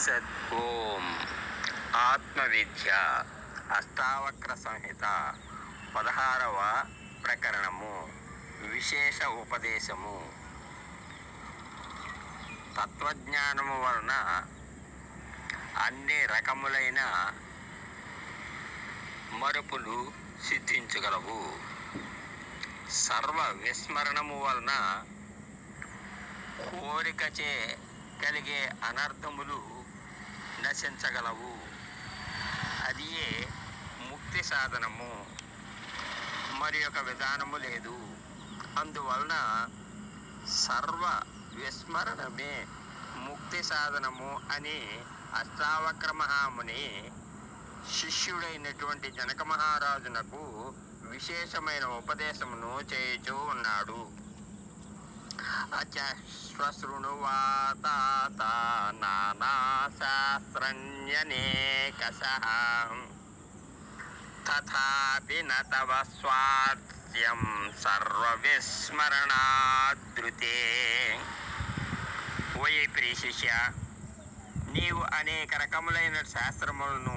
సత్ ఓం ఆత్మవిద్య అష్టావక్ర సంహిత పదహారవ ప్రకరణము విశేష ఉపదేశము. తత్వజ్ఞానము వలన అన్ని రకములైన మరుపులు సిద్ధించగలవు. సర్వ విస్మరణము వలన కోరికచే కలిగే అనర్థములు నశించగలవు అది ముక్తి సాధనము. మరి ఒక విధానము లేదు. అందువలన సర్వ విస్మరణమే ముక్తి సాధనము అని అష్టావక్ర మహాముని శిష్యుడైనటువంటి జనక మహారాజునకు విశేషమైన ఉపదేశమును చేయుచూ ఉన్నాడు. అచశ్వశృణువాత నానాశాస్త్రన్యనేకశః తథాపి న తవ స్వార్థ్యం సర్వవిస్మరణాదృతే ఓయే ప్రియ శిష్య నీవు అనేక రకములైన శాస్త్రములను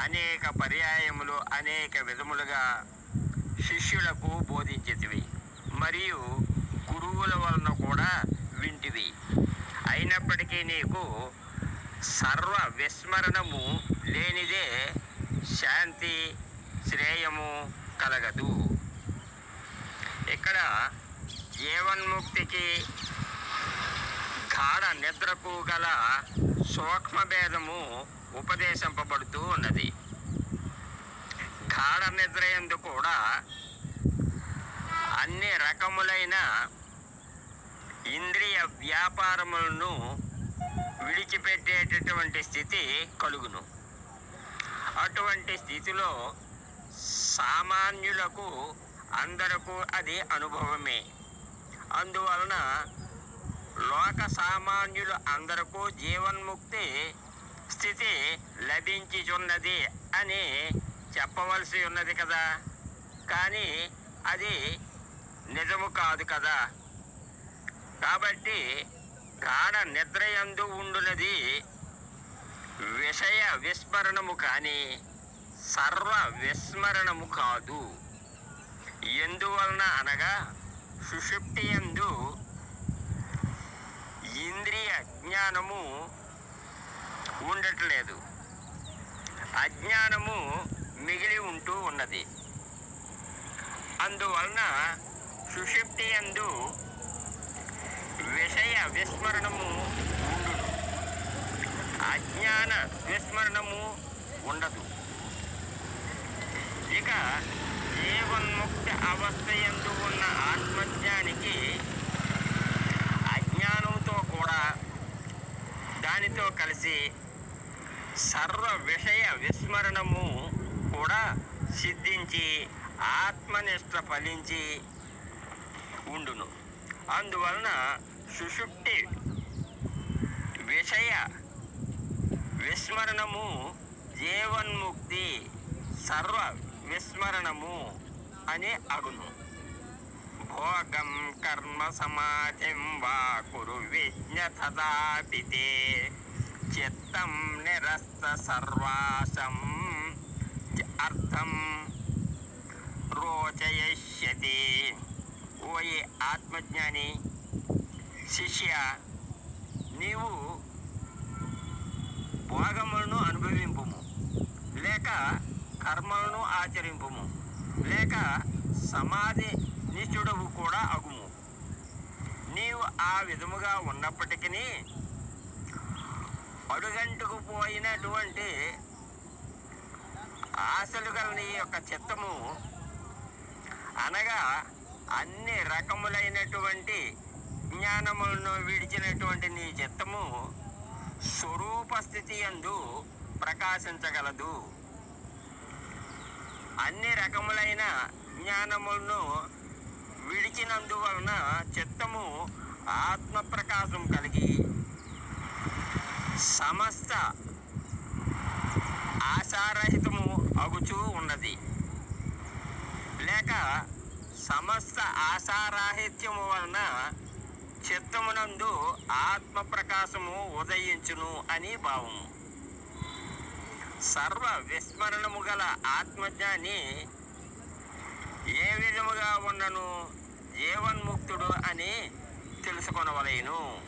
అనేక పర్యాయములు అనేక విధములుగా శిష్యులకు బోధించేటివి మరియు గురువుల వలన కూడా వింటివి. అయినప్పటికీ నీకు సర్వ విస్మరణము లేనిదే శాంతి శ్రేయము కలగదు. ఇక్కడ జీవన్ముక్తికి గాఢ నిద్రకు గల సూక్ష్మ భేదము ఉపదేశింపబడుతూ ఉన్నది. గాఢ నిద్ర ఎందు కూడా అన్ని రకములైన ఇంద్రియ వ్యాపారములను విడిచిపెట్టేటటువంటి స్థితి కలుగును. అటువంటి స్థితిలో సామాన్యులకు అందరకు అది అనుభవమే. అందువలన లోక సామాన్యులు అందరకు జీవన్ముక్తి స్థితి లభించుచున్నది అని చెప్పవలసి ఉన్నది కదా. కానీ అది నిజము కాదు కదా. కాబట్టి గాఢ నిద్రయందు ఉండునది విషయ విస్మరణము కానీ సర్వ విస్మరణము కాదు. ఎందువలన అనగా సుషుప్తి ఎందు ఇంద్రియ జ్ఞానము ఉండట్లేదు. అజ్ఞానము మిగిలి ఉంటూ ఉన్నది. అందువలన సుషుప్తి ఎందు విస్మరణము ఉండును అజ్ఞాన విస్మరణము ఉండదు. ఇక జీవన్ముక్తి అవస్థ ఎందు ఉన్న ఆత్మజ్ఞానికి అజ్ఞానంతో కూడా దానితో కలిసి సర్వ విషయ విస్మరణము కూడా సిద్ధించి ఆత్మనిష్ట ఫలించి ఉండును. అందువలన సుషుప్తి విషయ విస్మరణము జీవన్ముక్తి సర్వ విస్మరణము అని అగును. భోగం కర్మ సమాధిం వా కురు విజ్ఞతదాపితే చిత్తం నిరస్త సర్వాసం అర్థం రోచయిష్యతి. ఓ ఆత్మజ్ఞాని శిష్య నీవు భోగములను అనుభవింపుము లేక కర్మలను ఆచరింపుము లేక సమాధి నిష్ఠుడవు కూడా అగుము. నీవు ఆ విధముగా ఉన్నప్పటికీ అడుగంటుకు పోయినటువంటి ఆశలు గల నీ యొక్క చిత్తము అనగా అన్ని రకములైనటువంటి జ్ఞానములను విడిచినటువంటి నీ చిత్తము స్వరూప స్థితి అందు ప్రకాశించగలదు. అన్ని రకములైన జ్ఞానములను విడిచినందువలన చిత్తము ఆత్మ ప్రకాశం కలిగి సమస్త ఆశారహితము అగుచూ ఉన్నది. లేక సమస్త ఆశారాహిత్యము వలన చిత్తమునందు ఆత్మ ప్రకాశము ఉదయించును అని భావము. సర్వ విస్మరణము గల ఆత్మజ్ఞాని ఏ విధముగా ఉన్నను? జీవన్ముక్తుడు అని తెలుసుకొనవలేను.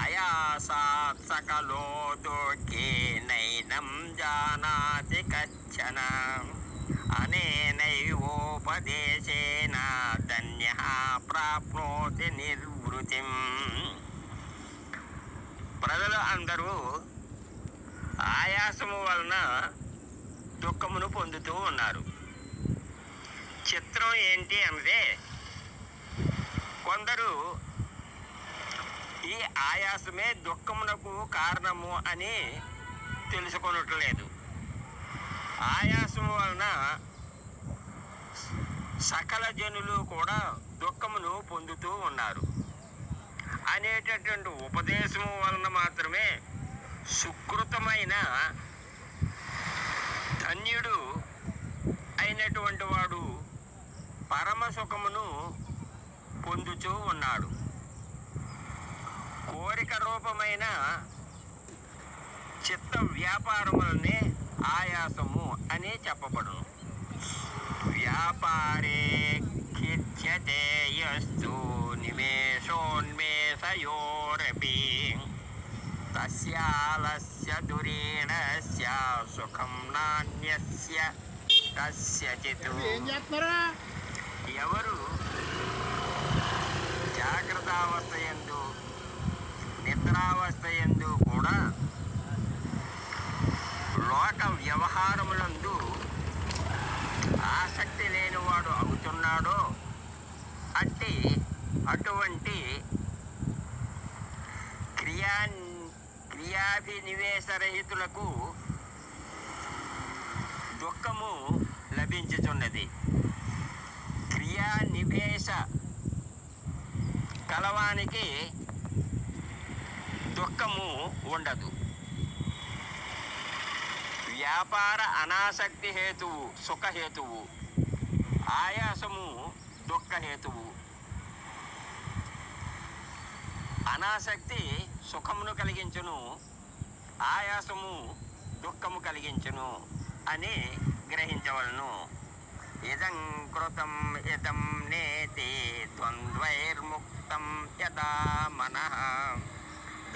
అయాసాత్ సకలో నైనం జానాతి కచ్చన. అనేనైవోపదేశేన ధన్య ప్రాప్నోతి నిర్వృతిం. ప్రజలు అందరూ ఆయాసము వలన దుఃఖమును పొందుతూ ఉన్నారు. చిత్రం ఏంటి అన్నదే కొందరు ఈ ఆయాసమే దుఃఖమునకు కారణము అని తెలుసుకొనట్లేదు. ఆయాసము వలన సకల జనులు కూడా దుఃఖమును పొందుతూ ఉన్నారు. అనేటటువంటి ఉపదేశము వలన మాత్రమే సుకృతమైన ధన్యుడు అయినటువంటి వాడు పరమ సుఖమును పొందుతూ ఉన్నాడు. కోరిక రూపమైన చిత్త వ్యాపారములనే ఆయాసము అని చెప్పబడును వ్యాపారే ఖిచ్యతే యస్తు నిమేషోన్మేషయోరపి. తస్యాలస్య దురీణస్య సుఖం నాణ్యస్య కస్యచిత్ ఎవరు జాగ్రత్తావస్థ ఎందు నిద్రావస్థ ఎందు కూడా లోక వ్యవహారములందు ఆసక్తి లేనివాడు అవుతున్నాడో అంటే అటువంటి క్రియా క్రియాభినివేశరహితులకు దుఃఖము లభించుచున్నది. క్రియానివేశ కలవానికి దుఃఖము ఉండదు. వ్యాపార అనాసక్తి హేతువు సుఖహేతువు ఆయాసము దుఃఖహేతువు అనాసక్తి సుఖమును కలిగించును ఆయాసము దుఃఖము కలిగించును అని గ్రహించవలను. ఇదం కృతం ఇదం నేతి ద్వంద్వైర్ముక్తం యథా మన.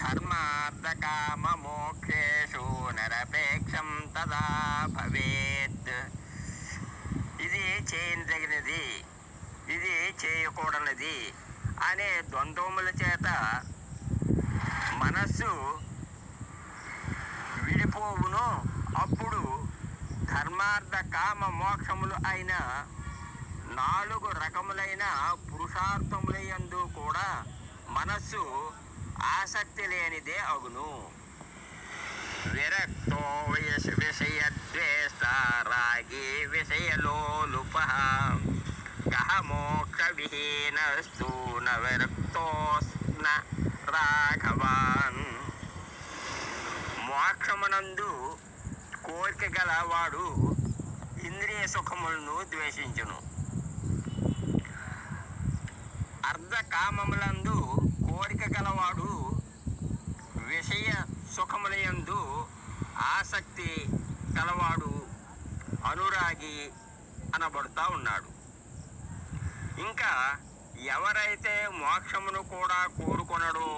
ధర్మార్థకామమోక్షేషు నరపేక్షం తదా భవేత్. ఇది చేయదగినది ఇది చేయకూడనిది అనే ద్వంద్వముల చేత మనస్సు విడిపోవును. అప్పుడు ధర్మార్థ కామ మోక్షములు అయిన నాలుగు రకములైన పురుషార్థములయందు కూడా మనస్సు ఆసక్తి లేనిదే అగును. విరక్తో విష రాగి విషయలోలుప కహ మోక్ష విహీనస్తు న విరక్తోస్న రాఘవాన్. మోక్షమునందు కోరిక గల వాడు ఇంద్రియ సుఖములను ద్వేషించును. అర్ధకామములందు కామములందు కోరిక గలవాడు విషయ సుఖములయందు ఆసక్తి గలవాడు అనురాగి అనబడుతూ ఉన్నాడు. ఇంకా ఎవరైతే మోక్షమును కూడా కోరుకొనడో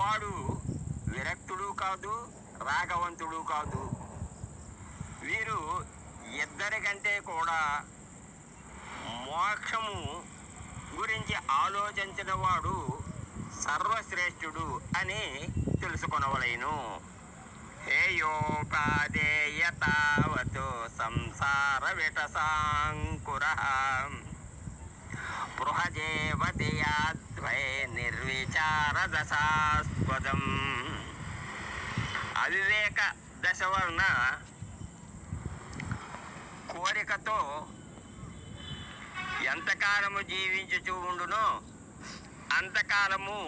వాడు విరక్తుడు కాదు రాగవంతుడు కాదు. వీరు ఇద్దరి కంటే కూడా మోక్షము గురించి ఆలోచించిన వాడు సర్వశ్రేష్ఠుడు అని తెలుసుకొనవలేను. హేయోపాదేయ తావత్ సంసార విటసాంకుర బృహజేవతియాద్వై నిర్విచార దశాస్పదం అవివేక దశ వలన కోరికతో ఎంతకాలము జీవించుచూ ఉండునో అంతకాలము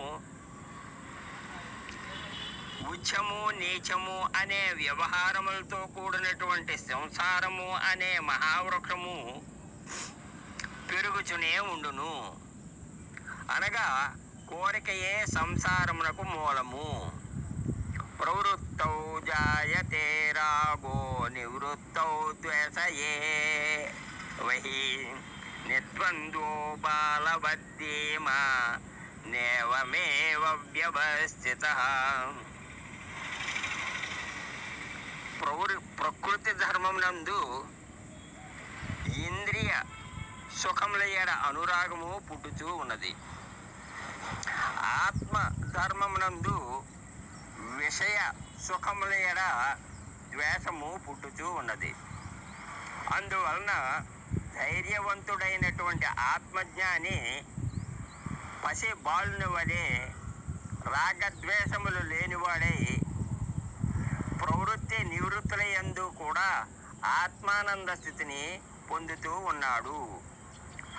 ఉచ్చము నీచము అనే వ్యవహారములతో కూడినటువంటి సంసారము అనే మహావృక్షము పెరుగుచునే ఉండును. అనగా కోరికయే సంసారమునకు మూలము. ప్రవృత్తౌ జాయతే రాగో నివృత్తౌ ద్వేషయే వహి నిర్ద్వంద్వో బాలవద్దీమా? నేవమేవ వ్యవస్థిత ప్రవృ ప్రకృతి ధర్మం నందు ఇంద్రియ సుఖముల ఎడ అనురాగము పుట్టుచూ ఉన్నది. ఆత్మ ధర్మమునందు విషయ సుఖముల ఎడ ద్వేషము పుట్టుచూ ఉన్నది. అందువలన ధైర్యవంతుడైనటువంటి ఆత్మజ్ఞాని పసి బాలుని వలె రాగద్వేషములు లేనివాడై ప్రవృత్తి నివృత్తుల యందు కూడా ఆత్మానంద స్థితిని పొందుతూ ఉన్నాడు.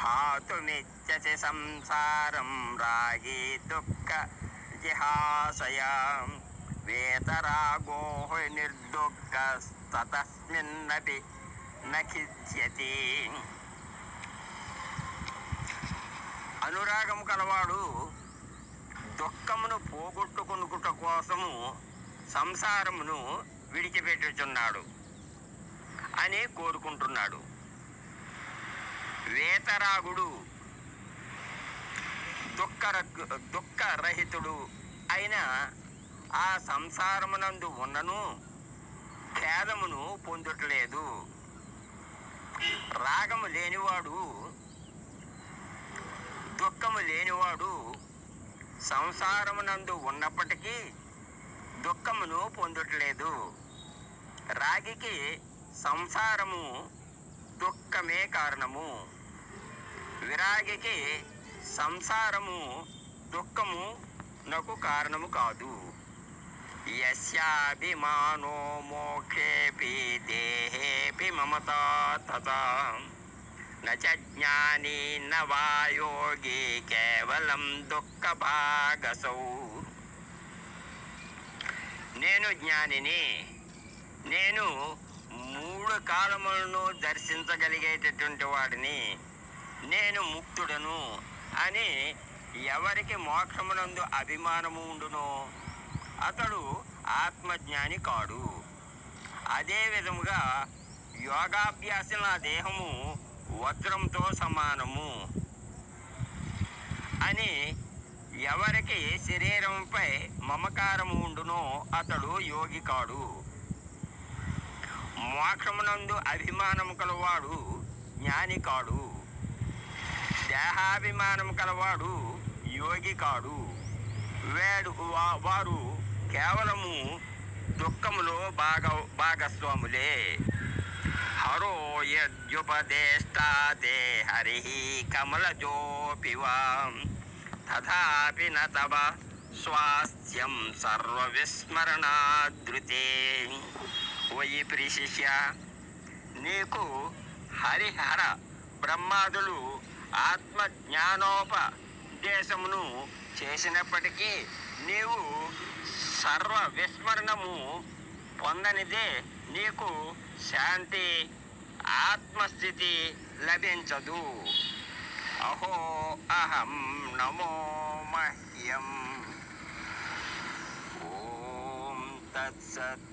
హాతుమిచ్చసి సంసారం రాగి దుఃఖ జిహాసయ వేతరాగో నిర్దుఃఖ తస్మిన్నటి నఖిద్యతి అనురాగం కలవాడు దుఃఖమును పోగొట్టుకొనుకుట కోసము సంసారమును విడిచిపెట్టుచున్నాడు అని కోరుకుంటున్నాడు. వేతరాగుడు దుఃఖ దుఃఖరహితుడు అయిన ఆ సంసారమునందు ఉన్నను ఖేదమును పొందట్లేదు. రాగము లేనివాడు దుఃఖము లేనివాడు సంసారమునందు ఉన్నప్పటికీ దుఃఖమును పొందట్లేదు. రాగికి సంసారము దుఃఖమే కారణము. విరాగికి సంసారము దుఃఖము నకు కారణము కాదు. యస్యాభిమానో మోక్షేపి దేహే మమతా తథా న జ్ఞాని వా యోగి కేవలం దుఃఖ భాగసౌ నేను జ్ఞానిని నేను మూడు కాలములను దర్శించగలిగేటటువంటి వాడిని నేను ముక్తుడను అని ఎవరికి మోక్షమునందు అభిమానము ఉండునో అతడు ఆత్మజ్ఞాని కాడు. అదే విధముగా యోగాభ్యాసం నా దేహము వజ్రంతో సమానము అని ఎవరికి శరీరంపై మమకారము ఉండునో అతడు యోగి కాడు. మోక్షమునందు అభిమానము కలవాడు జ్ఞాని కాడు. దేహాభిమానము కలవాడు యోగి కాడు. వేడు వా- వారు కేవలము దుఃఖములో భాగ భాగస్వాములే. హరో యద్యుపదేష్టాతే హరి కమలజోపి తథాపి న తవ స్వాస్థ్యం సర్వవిస్మరణాదృతే వయి ప్రిశిష్య నీకు హరిహర బ్రహ్మాదులు ఆత్మ జ్ఞానోపదేశమును చేసినప్పటికీ నీవు సర్వ విస్మరణము పొందనిదే నీకు శాంతి ఆత్మస్థితి లభించదు. అహో అహం నమో మహ్యం. ఓం తత్సత్